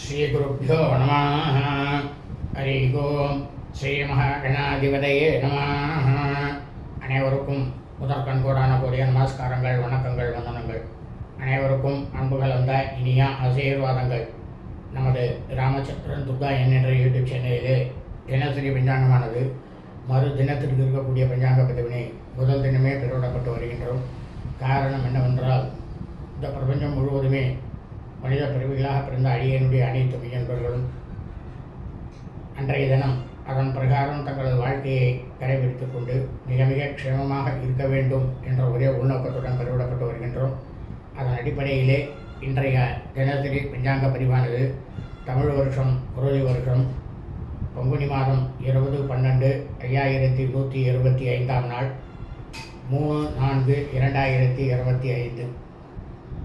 ஸ்ரீகுருப்போ நம ஹரி ஓம் ஸ்ரீ மகாகணாதிபதையே நம அனைவருக்கும் முதற்கண் கூடான கூடிய நமஸ்காரங்கள் வணக்கங்கள் வந்தனங்கள். அனைவருக்கும் அன்புகள் வந்த இனிய ஆசீர்வாதங்கள். நமது ராமச்சந்திரன் துர்கா என் என்ற யூடியூப் சேனலிலே தினசரி பஞ்சாங்கமானது. மறு தினத்திற்கு இருக்கக்கூடிய பஞ்சாங்க பதிவினை முதல் தினமே பெருவிடப்பட்டு வருகின்றோம். காரணம் என்னவென்றால் இந்த பிரபஞ்சம் முழுவதுமே மனித பிரிவுகளாக பிறந்த அடியனுடைய அனைத்து முயன்பர்களும் அன்றைய தினம் அதன் பிரகாரம் தங்களது வாழ்க்கையை கடைபிடித்துக் கொண்டு மிக மிக க்ஷேமமாக இருக்க வேண்டும் என்ற ஒரே உள்நோக்கத்துடன் பெருவிடப்பட்டு வருகின்றோம். அதன் அடிப்படையிலே இன்றைய தினத்திலே பஞ்சாங்க பதிவானது தமிழ் வருஷம் குரோதி வருஷம் பங்குனி மாதம் இருபது பன்னெண்டு ஐயாயிரத்தி நூற்றி இருபத்தி ஐந்தாம் நாள் மூணு நான்கு இரண்டாயிரத்தி இருபத்தி ஐந்து.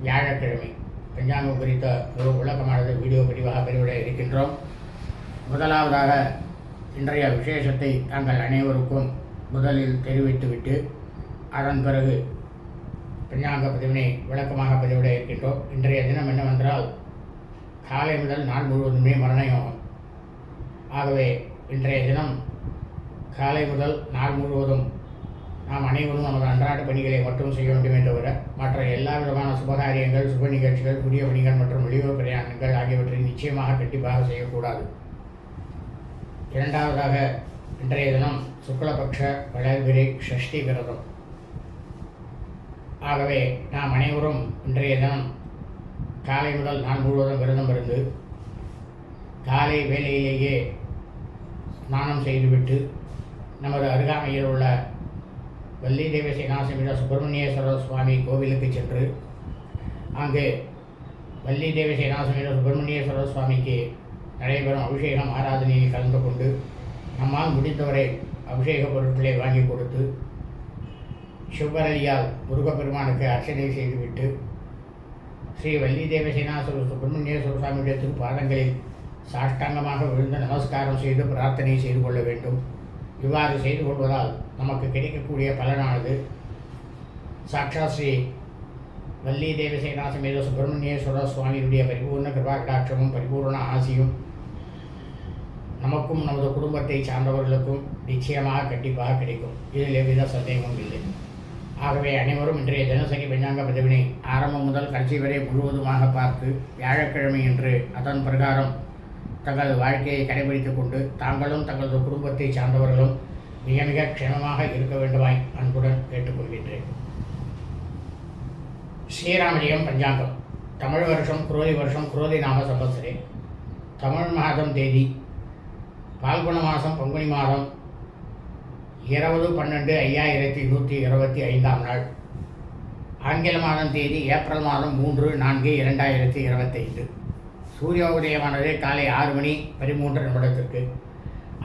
வியாழக்கிழமை. பஞ்சாங்கம் குறித்த ஒரு விளக்கமானது வீடியோ பதிவாக பெருவிட இருக்கின்றோம். முதலாவதாக இன்றைய விசேஷத்தை தாங்கள் அனைவருக்கும் முதலில் தெரிவித்துவிட்டு அதன் பிறகு பஞ்சாங்க பதிவினை விளக்கமாக பதிவிட இருக்கின்றோம். இன்றைய தினம் என்னவென்றால் காலை முதல் நாள் முழுவதுமே மரணயோகம். ஆகவே இன்றைய தினம் காலை முதல் நாள் முழுவதும் நாம் அனைவரும் நமது அன்றாட பணிகளை மட்டும் செய்ய வேண்டும் தவிர மற்ற எல்லா விதமான சுபகாரியங்கள் சுப நிகழ்ச்சிகள் புதிய பணிகள் மற்றும் வெளியூர் பிரயாணங்கள் ஆகியவற்றை நிச்சயமாக கண்டிப்பாக செய்யக்கூடாது. இரண்டாவதாக இன்றைய தினம் சுக்லபக்ஷ வளர்பிரை ஷஷ்டி விரதம். ஆகவே நாம் அனைவரும் இன்றைய தினம் காலை முதல் நான் முழுவதும் விரதம் இருந்து காலை வேலையிலேயே ஸ்நானம் செய்துவிட்டு நமது அருகாமையில் உள்ள வள்ளி தேவி சேனாசமிட சுப்பிரமணியேஸ்வரர் சுவாமி கோவிலுக்கு சென்று அங்கு வள்ளி தேவி சேனாசமிட சுப்பிரமணியேஸ்வரர் சுவாமிக்கு நடைபெறும் அபிஷேகம் ஆராதனையில் கலந்து கொண்டு நம்மால் முடிந்தவரை அபிஷேக பொருட்களை வாங்கி கொடுத்து சிவபரலியால் முருகப்பெருமானுக்கு அர்ச்சனை செய்துவிட்டு ஸ்ரீ வள்ளி தேவ சேனாசுர சுப்பிரமணியேஸ்வர சுவாமியுடைய திருப்பாதங்களில் சாஷ்டாங்கமாக விழுந்து நமஸ்காரம் செய்து பிரார்த்தனை செய்து கொள்ள வேண்டும். இவ்வாறு செய்து கொள்வதால் நமக்கு கிடைக்கக்கூடிய பலனானது சாட்சா ஸ்ரீ வள்ளி தேவசேனா சமேத சுப்பிரமணியேஸ்வர சுவாமியுடைய பரிபூர்ண கிருபா கடாட்சமும் பரிபூர்ண ஆசியும் நமக்கும் நமது குடும்பத்தை சார்ந்தவர்களுக்கும் நிச்சயமாக கண்டிப்பாக கிடைக்கும். இதில் எவ்வித சந்தேகமும் இல்லை. ஆகவே அனைவரும் இன்றைய தினசரி பஞ்சாங்க பதிவினை ஆரம்பம் முதல் கடைசி வரை முழுவதுமாக பார்த்து வியாழக்கிழமை என்று அதன் பிரகாரம் தங்களது வாழ்க்கையை கடைபிடித்துக் கொண்டு தாங்களும் தங்களது குடும்பத்தை சார்ந்தவர்களும் மிக மிக க்ஷமமாக இருக்க வேண்டுமாய் அன்புடன் கேட்டுக்கொள்கின்றேன். ஸ்ரீராமலிங்கம் பஞ்சாங்கம். தமிழ் வருஷம் குரோதி வருஷம் குரோதி நாம சம்பத்சரே. தமிழ் மாதம் தேதி பால்குண மாதம் பங்குனி மாதம் இருபது பன்னெண்டு ஐயாயிரத்தி நூற்றி இருபத்தி ஐந்தாம் நாள். ஆங்கில மாதம் தேதி ஏப்ரல் மாதம் மூன்று நான்கு இரண்டாயிரத்தி இருபத்தைந்து. சூரிய உதயமானது காலை ஆறு மணி பதிமூன்று நிமிடத்திற்கு.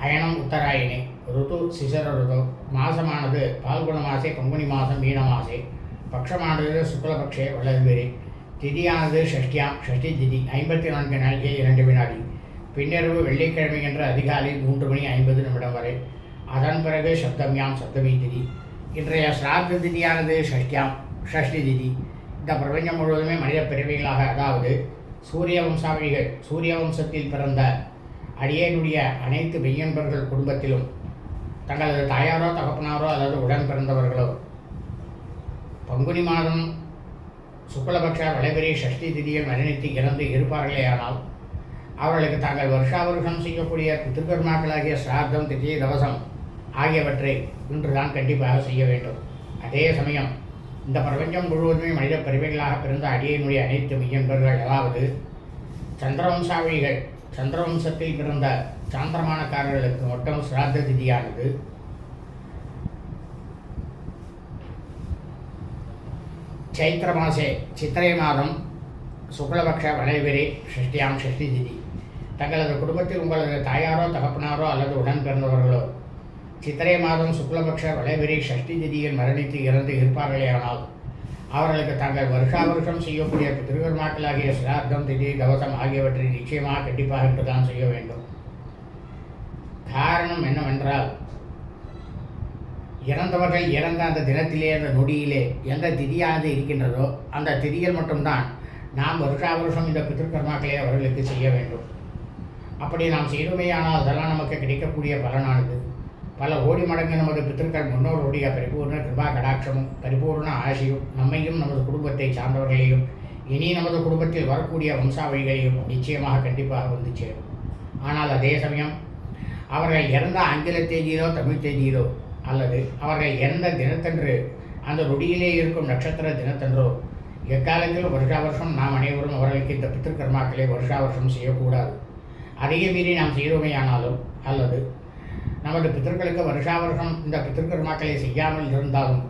அயனம் உத்தராயணி ருது சிசர ருது. மாசமானது பால்குண மாசே பங்குனி மாதம் மீன மாசே. பக்ஷமானது சுக்லபக்ஷே வளர்பிரி திதியானது ஷஷ்டியாம் ஷஷ்டி திதி ஐம்பத்தி நான்கு நாளிகை இரண்டு வினாடி. பின்னரவு வெள்ளிக்கிழமை என்ற அதிகாலை மூன்று மணி ஐம்பது நிமிடம் வரை. அதன் பிறகு சப்தமியாம் சப்தமி திதி. இன்றைய சிரார்த்த திதியானது ஷஷ்டியாம் ஷஷ்டி திதி. இந்த பிரபஞ்சம் முழுவதுமே மனித பிறவிகளாக அதாவது சூரிய வம்சாவளிகள் சூரிய வம்சத்தில் பிறந்த அடியனுடைய அனைத்து மெய்யன்பர்கள் குடும்பத்திலும் தங்களது தாயாரோ தகப்பனாரோ அல்லது உடன் பிறந்தவர்களோ பங்குனி மாதம் சுக்லபக்ஷ வளைபெரிய ஷஷ்டி திதியில் மரணித்து இறந்து இருப்பார்களேயானால் அவர்களுக்கு தாங்கள் வருஷாவருஷம் செய்யக்கூடிய பித்திருக்கர்மாக்களாகிய சிரார்த்தம் திதி தவசம் ஆகியவற்றை இன்றுதான் கண்டிப்பாக செய்ய வேண்டும். அதே சமயம் இந்த பிரபஞ்சம் முழுவதுமே மனித பெருமைகளாக பிறந்த அடியனுடைய அனைத்து மெய்யன்பர்கள் அதாவது சந்திரவம்சாவளிகள் சந்திரவம்சத்தில் பிறந்த சாந்திரமானக்காரர்களுக்கு மட்டும் சிராத்த திதியானது. சைத்திர மாசே சித்திரை மாதம் சுக்லபக்ஷ வளைவிரி ஷஷ்டியாம் ஷஷ்டி திதி. தங்களது குடும்பத்தில் உங்களது தாயாரோ தகப்பனாரோ அல்லது உடன் பிறந்தவர்களோ சித்திரை மாதம் சுக்லபக்ஷ வளைவிரி ஷஷ்டி திதியில் மரணித்து இறந்து இருப்பார்களேயானால் அவர்களுக்கு தாங்கள் வருஷா வருஷம் செய்யக்கூடிய திருவிழாக்களாகிய சிரார்த்தம் திதி கவசம் ஆகியவற்றை நிச்சயமாக கண்டிப்பாக என்றுதான் செய்ய வேண்டும். காரணம் என்னவென்றால் இறந்தவர்கள் இறந்த அந்த தினத்திலே அந்த நொடியிலே எந்த திதியானது இருக்கின்றதோ அந்த திதியில் மட்டும்தான் நாம் வருஷா வருஷம் இந்த பித்திருக்கர்மாக்களை அவர்களுக்கு செய்ய வேண்டும். அப்படி நாம் செய்துமையானால் அதெல்லாம் நமக்கு கிடைக்கக்கூடிய பலனானது. பல கோடி மடங்கு நமது பித்திருக்கள் முன்னோருடைய பரிபூர்ண கிருபா கடாட்சமும் பரிபூர்ண ஆசையும் நம்மையும் நமது குடும்பத்தை சார்ந்தவர்களையும் இனி நமது குடும்பத்தில் வரக்கூடிய வம்சாவழிகளையும் நிச்சயமாக கண்டிப்பாக வந்து சேரும். ஆனால் அதே சமயம் அவர்கள் இறந்த ஆங்கில தேதியிலோ தமிழ் தேதியிலோ அல்லது அவர்கள் இறந்த தினத்தன்று அந்த நொடியிலே இருக்கும் நட்சத்திர தினத்தன்றோ எக்காலத்திலும் வருஷா வருஷம் நாம் அனைவரும் அவர்களுக்கு இந்த பித்திருக்கர்மாக்களை வருஷா வருஷம் செய்யக்கூடாது. அதையே மீறி நாம் செய்தோமையானாலும் அல்லது நமது பித்தர்களுக்கு வருஷா வருஷம் இந்த பித்திருக்கர்மாக்களை செய்யாமல் இருந்தாலும்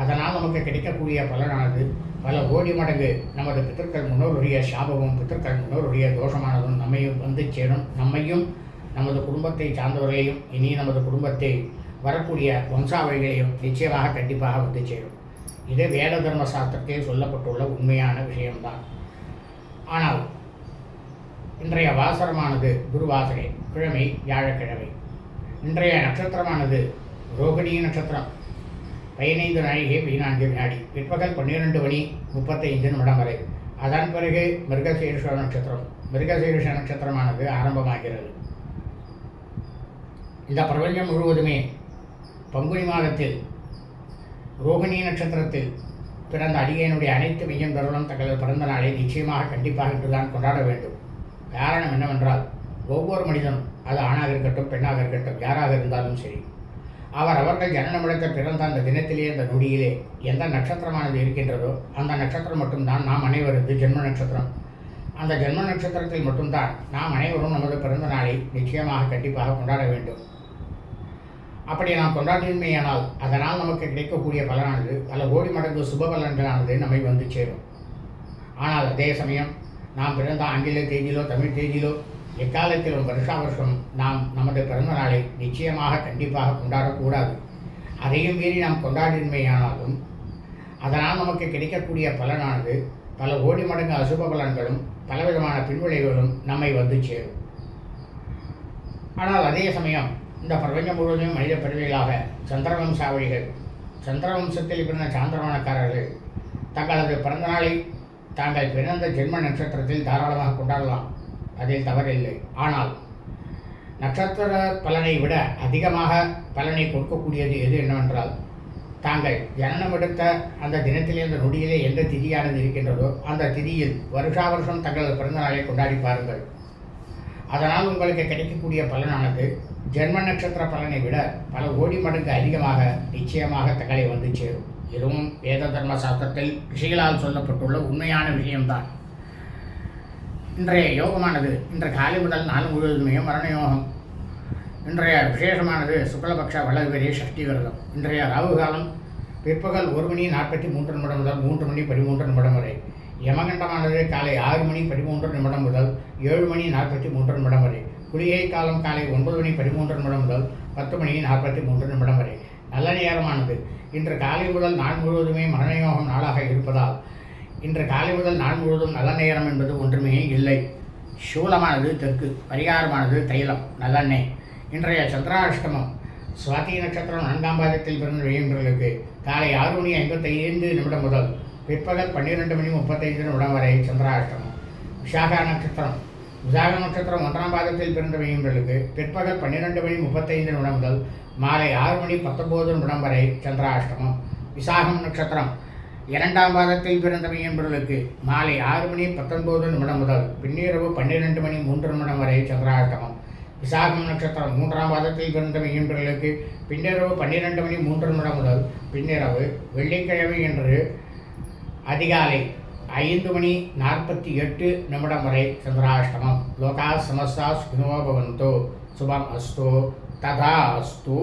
அதனால் நமக்கு கிடைக்கக்கூடிய பலனானது பல கோடி மடங்கு நமது பித்தர்கள் முன்னோருடைய சாபமும் பித்தர்கள் முன்னோருடைய தோஷமானதும் நம்மையும் வந்து சேரும். நம்மையும் நமது குடும்பத்தை சார்ந்தவர்களையும் இனி நமது குடும்பத்தை வரக்கூடிய வம்சாவழிகளையும் நிச்சயமாக கண்டிப்பாக வந்து சேரும். இது வேத தர்ம சாஸ்திரத்தில் சொல்லப்பட்டுள்ள உண்மையான விஷயம்தான். ஆனால் இன்றைய வாசரமானது குருவாசரே கிழமை வியாழக்கிழமை. இன்றைய நட்சத்திரமானது ரோகிணி நட்சத்திரம். பதினைந்து நாழிகை பதினான்கு வினாடி. பிற்பகல் பன்னிரெண்டு மணி முப்பத்தைந்து நிமிடம் வரை. அதன் பிறகு மிருகசீரிஷ நட்சத்திரம். மிருகசீரிஷ நட்சத்திரமானது ஆரம்பமாகிறது. இந்த பிரபஞ்சம் முழுவதுமே பங்குனி மாதத்தில் ரோகிணி நட்சத்திரத்தில் பிறந்த அடியனுடைய அனைத்து மையம் தருணம் தங்களது பிறந்த நாளை நிச்சயமாக கண்டிப்பாக இன்றுதான் கொண்டாட வேண்டும். காரணம் என்னவென்றால் ஒவ்வொரு மனிதனும் அது ஆணாக இருக்கட்டும் பெண்ணாக இருக்கட்டும் யாராக இருந்தாலும் சரி அவர் அவர்கள் ஜனனமிடத்த பிறந்த அந்த தினத்திலே அந்த நொடியிலே எந்த நட்சத்திரமானது இருக்கின்றதோ அந்த நட்சத்திரம் மட்டும்தான் நாம் அனைவரது ஜென்ம நட்சத்திரம். அந்த ஜென்ம நட்சத்திரத்தில் மட்டும்தான் நாம் அனைவரும் நமது பிறந்த நாளை நிச்சயமாக கண்டிப்பாக கொண்டாட வேண்டும். அப்படி நாம் கொண்டாடியுமேயானால் அதனால் நமக்கு கிடைக்கக்கூடிய பலனானது பல கோடி மடங்கு சுப பலன்களானது நம்மை வந்து சேரும். ஆனால் அதே சமயம் நாம் பிறந்த ஆங்கில தேதியிலோ தமிழ் தேதியிலோ எக்காலத்திலும் வருஷா வருஷம் நாம் நமது பிறந்த நாளை நிச்சயமாக கண்டிப்பாக கொண்டாடக்கூடாது. அதையும் மீறி நாம் கொண்டாடின்மையானாலும் அதனால் நமக்கு கிடைக்கக்கூடிய பலனானது பல கோடி மடங்கு அசுப பலன்களும் பலவிதமான பின்விளைவுகளும் நம்மை வந்து சேரும். ஆனால் அதே சமயம் இந்த பிரபஞ்சம் முழுவதும் மனித பிறவிகளாக சந்திரவம்சாவளிகள் சந்திரவம்சத்தில் பிறந்த சாந்திரவனக்காரர்கள் தங்களது பிறந்த நாளை தாங்கள் பிறந்த ஜென்ம நட்சத்திரத்தில் தாராளமாக கொண்டாடலாம். அதில் தவறில்லை. ஆனால் நட்சத்திர பலனை விட அதிகமாக பலனை கொடுக்கக்கூடியது எது என்னவென்றால் தாங்கள் ஜனனம் எடுத்த அந்த தினத்திலே அந்த நொடியிலே எந்த திதியானது இருக்கின்றதோ அந்த திதியில் வருஷா வருஷம் தங்களது பிறந்த நாளை கொண்டாடி பாருங்கள். அதனால் உங்களுக்கு கிடைக்கக்கூடிய பலனானது ஜென்ம நட்சத்திர பலனை விட பல கோடி மடங்கு அதிகமாக நிச்சயமாக தங்களை வந்து சேரும். இதுவும் வேத தர்ம சாஸ்திரத்தில் ரிஷிகளால் சொல்லப்பட்டுள்ள உண்மையான விஷயம்தான். இன்றைய யோகமானது இன்று காலை முதல் நாள் முழுவதுமே மரண யோகம் இன்றைய விசேஷமானது சுக்லபக்ஷ வளர்வரிய சஷ்டி விரதம். இன்றைய ராகு காலம் பிற்பகல் ஒரு மணி நாற்பத்தி மூன்று நிமிடம் முதல் மூன்று மணி பதிமூன்று நிமிடம் வரை. யமகண்டமானது காலை ஆறு மணி பதிமூன்று நிமிடம் முதல் ஏழு மணி நாற்பத்தி மூன்று நிமிடம் வரை. குளிகை காலம் காலை ஒன்பது மணி பதிமூன்று நிமிடம் முதல் பத்து மணி நாற்பத்தி மூன்று நிமிடம் வரை. நல்ல நேரமானது. இன்று காலை முதல் நாள் முழுவதுமே மரணயோகம் நாளாக இருப்பதால் இன்று காலை முதல் நாள் முழுவதும் நல்ல நேரம் என்பது ஒன்றுமே இல்லை. சூலமானது தெற்கு பரிகாரமானது தைலம் நல்லெண்ணெய் இன்றைய சந்திராஷ்டமம். சுவாதி நட்சத்திரம் நான்காம் பாதத்தில் பிறந்த விழியம்பர்களுக்கு காலை ஆறு மணி ஐம்பத்தைந்து நிமிடம் முதல் பிற்பகல் பன்னிரெண்டு மணி முப்பத்தைந்து நிமிடம் வரை சந்திராஷ்டமம். விசாகா நட்சத்திரம். விசாக நட்சத்திரம் ஒன்றாம் பாதத்தில் பிறந்த விழியம்பர்களுக்கு பிற்பகல் பன்னிரெண்டு மணி முப்பத்தைந்து நிமிடம் முதல் மாலை ஆறு மணி பத்தொம்போது நிமிடம் வரை சந்திராஷ்டமம். விசாகம் நட்சத்திரம். இரண்டாம் பாதத்தில் பிறந்தவை என்பவர்களுக்கு மாலை ஆறு மணி பத்தொன்பது நிமிடம் முதல். பின்னிரவு பன்னிரெண்டு மணி மூன்று நிமிடம் வரை சந்திராஷ்டமம். விசாகம் நட்சத்திரம் மூன்றாம் பாதத்தில் பிறந்தவை என்பவர்களுக்கு பின்னிரவு பன்னிரெண்டு மணி மூன்று நிமிடம் முதல். பின்னிரவு வெள்ளிக்கிழமை என்று அதிகாலை ஐந்து மணி நாற்பத்தி எட்டு நிமிடம் வரை சந்திராஷ்டமம். லோகா சமஸ்தா சுகினோ பவந்தோ. சுபம் அஸ்தோ. ததா அஸ்தூ.